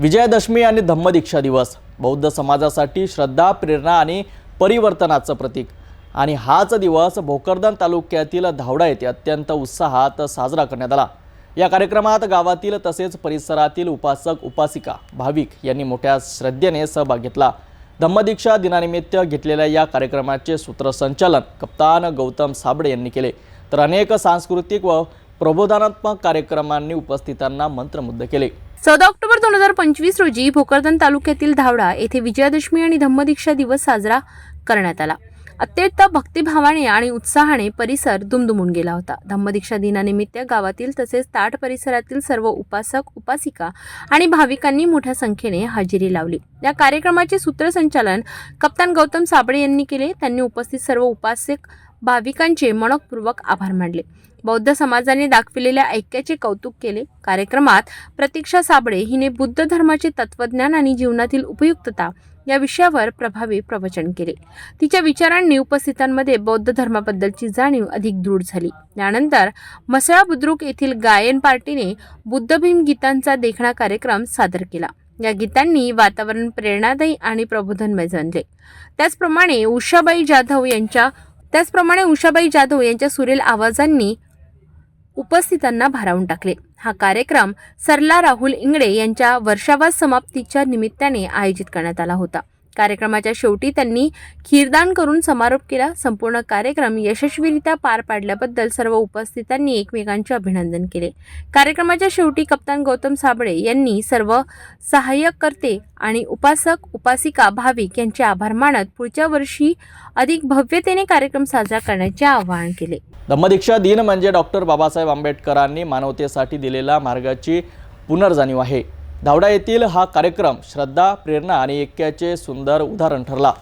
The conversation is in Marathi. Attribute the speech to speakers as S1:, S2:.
S1: विजयादशमी आणि धम्मदीक्षा दिवस बौद्ध समाजासाठी श्रद्धा प्रेरणा आणि परिवर्तनाचं प्रतीक. आणि हाच दिवस भोकरदन तालुक्यातील धावडा येथे अत्यंत उत्साहात साजरा करण्यात आला. या कार्यक्रमात गावातील तसेच परिसरातील उपासक उपासिका भाविक यांनी मोठ्या श्रद्धेने सहभाग घेतला. धम्मदीक्षा दिनानिमित्त घेतलेल्या या कार्यक्रमाचे सूत्रसंचालन कप्तान गौतम साबळे यांनी केले. तर अनेक सांस्कृतिक व प्रबोधनात्मक कार्यक्रमांनी उपस्थितांना मंत्रमुग्ध केले.
S2: चौदा ऑक्टोबर दोन हजार पंचवीस रोजी भोकरदन तालुक्यातील धावडा येथे विजयादशमी आणि धम्मदीक्षा दिवस साजरा करण्यात आला. अत्यंत भक्तिभावाने आणि उत्साहाने परिसर दुमदुमून गेला होता. धम्मदीक्षा दिनानिमित्त गावातील तसेच ताट परिसरातील सर्व उपासक उपासिका आणि भाविकांनी मोठ्या संख्येने हजेरी लावली. या कार्यक्रमाचे सूत्रसंचालन कप्तान गौतम साबळे यांनी केले. त्यांनी उपस्थित सर्व उपासक भाविकांचे मनपूर्वक आभार मानले. बौद्ध समाजाने दाखविलेल्या ऐक्याचे कौतुक केले. कार्यक्रमात प्रतीक्षा साबळे हिने बुद्ध धर्माचे तत्वज्ञान आणि जीवनातील उपयुक्तता या विषयावर प्रभावी प्रवचन केले. तिच्या विचारांनी उपस्थितांमध्ये बौद्ध धर्माबद्दलची जाणीव अधिक दृढ झाली. यानंतर मसळा बुद्रुक येथील गायन पार्टीने बुद्धभीम गीतांचा देखणा कार्यक्रम सादर केला. या गीतांनी वातावरण प्रेरणादायी आणि प्रबोधनमय जनले त्याचप्रमाणे उषाबाई जाधव यांच्या त्याचप्रमाणे उषाबाई जाधव यांच्या सुरेल आवाजांनी उपस्थितांना भारावून टाकले. हा कार्यक्रम सरला राहुल इंगडे यांच्या वर्षावास समाप्तीच्या निमित्ताने आयोजित करण्यात आला होता. कार्यक्रमाच्या शेवटी त्यांनी खीरदान करून समारोप केला. संपूर्ण कार्यक्रम यशस्वीरित्या पार पाडल्याबद्दल सर्व उपस्थितांनी एकमेकांचे अभिनंदन केले. कार्यक्रमाच्या शेवटी कप्तान गौतम साबळे यांनी सर्व सहाय्यकर्ते आणि उपासक उपासिका भाविक यांचे आभार मानत पुढच्या वर्षी अधिक भव्यतेने कार्यक्रम साजरा करण्याचे आवाहन केले.
S1: धम्मदीक्षा दिन म्हणजे डॉक्टर बाबासाहेब आंबेडकरांनी मानवतेसाठी दिलेल्या मार्गाची पुनर्जाणीव आहे. धावडा येथील हा कार्यक्रम श्रद्धा प्रेरणा आणि ऐक्याचे सुंदर उदाहरण ठरला.